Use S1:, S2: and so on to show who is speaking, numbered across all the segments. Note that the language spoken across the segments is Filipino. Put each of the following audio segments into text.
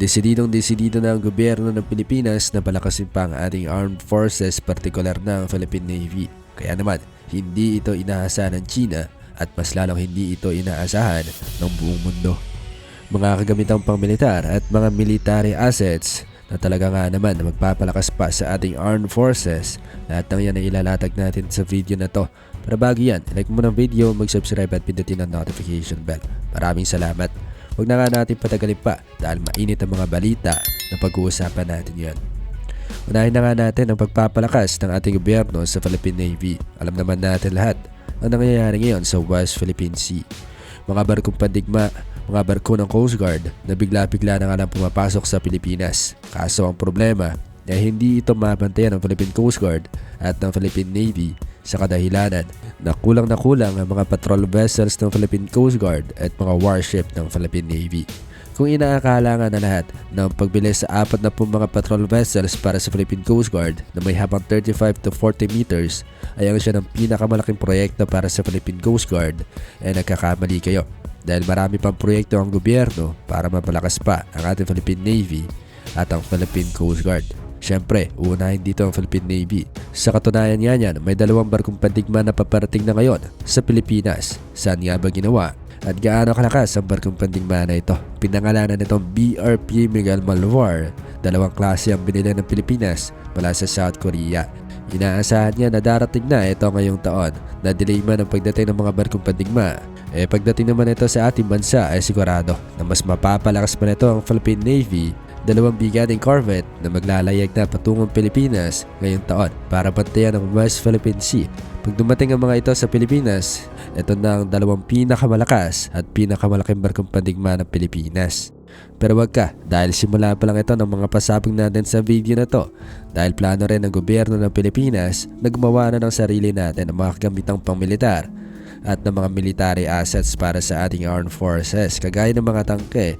S1: Desididong desidido na ang gobyerno ng Pilipinas na palakasin pa ang ating armed forces, partikular na ang Philippine Navy. Kaya naman, hindi ito inaasahan ng China at mas lalong hindi ito inaasahan ng buong mundo. Mga kagamitang pangmilitar at mga military assets na talaga nga naman na magpapalakas pa sa ating armed forces. Lahat ng yan ay ilalatag natin sa video na to. Para bago yan, like mo ng video, mag-subscribe at pindutin ang notification bell. Maraming salamat. Huwag na nga natin patagalin pa dahil mainit ang mga balita na pag-uusapan natin yan. Unahin na nga natin ang pagpapalakas ng ating gobyerno sa Philippine Navy. Alam naman natin lahat ang nangyayari ngayon sa West Philippine Sea. Mga barkong pandigma, mga barko ng Coast Guard na bigla-bigla na nga lang pumapasok sa Pilipinas. Kaso ang problema ay hindi ito mabantayan ng Philippine Coast Guard at ng Philippine Navy sa kadahilanan na kulang na kulang ang mga patrol vessels ng Philippine Coast Guard at mga warship ng Philippine Navy. Kung inaakala nga na lahat ng pagbili sa apat na pong mga patrol vessels para sa Philippine Coast Guard na may habang 35 to 40 meters ay ang siya ng pinakamalaking proyekto para sa Philippine Coast Guard ay nagkakamali kayo dahil marami pang proyekto ang gobyerno para mapalakas pa ang ating Philippine Navy at ang Philippine Coast Guard. Siyempre, uunahin dito ang Philippine Navy. Sa katunayan nga niyan, may dalawang barkong pandigma na paparating na ngayon sa Pilipinas. Saan nga ba ginawa? At gaano kalakas ang barkong pandigma na ito? Pinangalanan nitong BRP Miguel Malvar. Dalawang klase ang binili ng Pilipinas mula sa South Korea. Inaasahan niya na darating na ito ngayong taon na delay man ang pagdating ng mga barkong pandigma. Eh pagdating naman ito sa ating bansa ay sigurado na mas mapapalakas pa nito ang Philippine Navy dalawang bigating corvette na maglalayag na patungong Pilipinas ngayong taon para bantayan ang West Philippine Sea. Pag dumating ang mga ito sa Pilipinas, ito na ang dalawang pinakamalakas at pinakamalaking barkong pandigma ng Pilipinas. Pero wag ka, dahil simula pa lang ito ng mga pasabog natin sa video na to. Dahil plano rin ng gobyerno ng Pilipinas na gumawa na ng sarili natin ng mga kagamitang pangmilitar at ng mga military assets para sa ating armed forces kagaya ng mga tangke,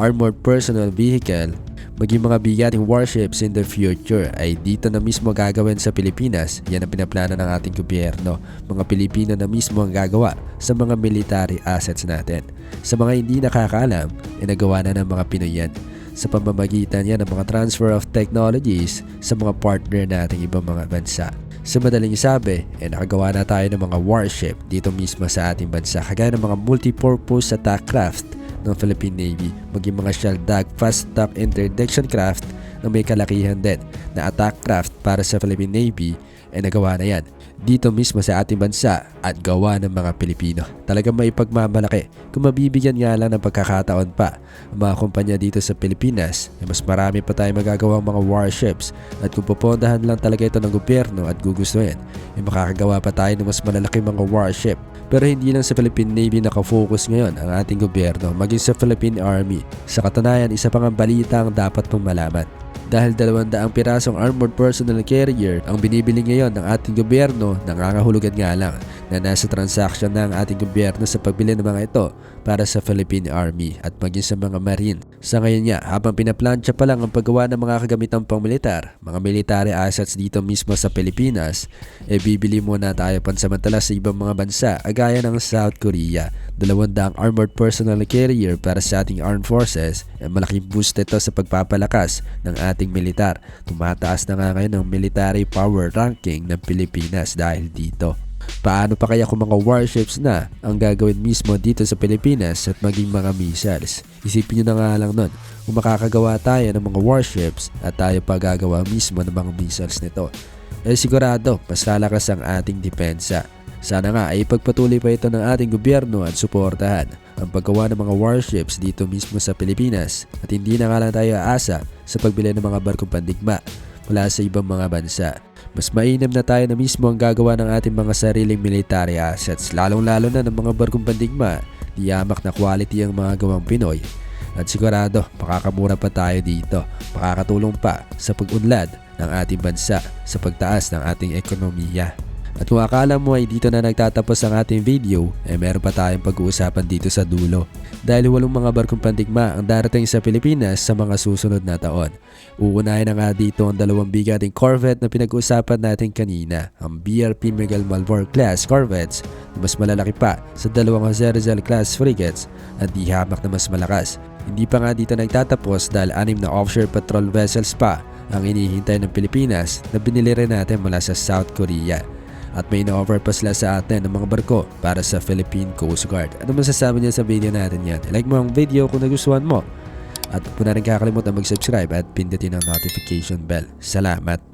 S1: armored personnel vehicle, maging mga bigating warships in the future ay dito na mismo gagawin sa Pilipinas. Yan ang pinaplano ng ating gobyerno. Mga Pilipino na mismo ang gagawa sa mga military assets natin. Sa mga hindi nakakaalam, ay nagawa na ng mga Pinoy yan sa pamamagitan yan ng mga transfer of technologies sa mga partner nating ibang mga bansa. Sa madaling sabi, eh nakagawa na tayo ng mga warship dito mismo sa ating bansa kagaya ng mga multi-purpose attack craft ng Philippine Navy, maging mga Sheldag Fast Top Interdiction Craft na may kalakihan din na attack craft para sa Philippine Navy ay nagawa na yan dito mismo sa ating bansa at gawa ng mga Pilipino. Talagang may pagmamalaki kung mabibigyan nga lang ng pagkakataon pa ang mga kumpanya dito sa Pilipinas ay mas marami pa tayo magagawang mga warships at kung pupondahan lang talaga ito ng gobyerno at gugustuhin ay makakagawa pa tayo ng mas malalaki mga warship pero hindi lang sa Philippine Navy nakafocus ngayon ang ating gobyerno maging sa Philippine Army. Sa katunayan, isa pang balita ang dapat mong malaman dahil 200 pirasong armored personnel carrier ang binibili ngayon ng ating gobyerno nangangahulugan nga lang na nasa transaction na ang ating gobyerno sa pagbili ng mga ito para sa Philippine Army at maging sa mga Marine. Sa ngayon nga, habang pinaplansya pa lang ang paggawa ng mga kagamitang pangmilitar, mga military assets dito mismo sa Pilipinas, e bibili muna tayo pansamantala sa ibang mga bansa agaya ng South Korea. Dalawandang armored personnel carrier para sa ating armed forces malaking boost ito sa pagpapalakas ng ating militar. Tumataas na nga ngayon ang military power ranking ng Pilipinas dahil dito. Paano pa kaya kung mga warships na ang gagawin mismo dito sa Pilipinas at maging mga missiles? Isipin nyo na nga lang nun, kung makakagawa tayo ng mga warships at tayo pa gagawa mismo ng mga missiles nito, eh sigurado mas lalakas ang ating depensa. Sana nga ay ipagpatuloy pa ito ng ating gobyerno at suportahan ang paggawa ng mga warships dito mismo sa Pilipinas at hindi na nga lang tayo aasa sa pagbili ng mga barkong pandigma mula sa ibang mga bansa. Mas mainam na tayo na mismo ang gagawa ng ating mga sariling military assets lalong-lalo na ng mga barkong pandigma. Diyamak na quality ang mga gawang Pinoy. At sigurado, makakamura pa tayo dito. Makakatulong pa sa pag-unlad ng ating bansa sa pagtaas ng ating ekonomiya. At kung akala mo ay dito na nagtatapos ang ating video, eh meron pa tayong pag-uusapan dito sa dulo. Dahil walong mga barkong pandigma ang darating sa Pilipinas sa mga susunod na taon. Uunahin na nga dito ang dalawang bigating corvette na pinag-uusapan natin kanina, ang BRP Miguel Malvar class corvettes na mas malalaki pa sa dalawang Jose Rizal class frigates at di hamak na mas malakas Hindi pa nga dito nagtatapos dahil anim na offshore patrol vessels pa ang inihintay ng Pilipinas na binili rin natin mula sa South Korea. At may na-offer pa sila sa atin ng mga barko para sa Philippine Coast Guard. Ano masasabi niya sa video natin yan? Like mo ang video kung nagustuhan mo. At huwag na rin kakalimutan mag-subscribe at pindutin ang notification bell. Salamat!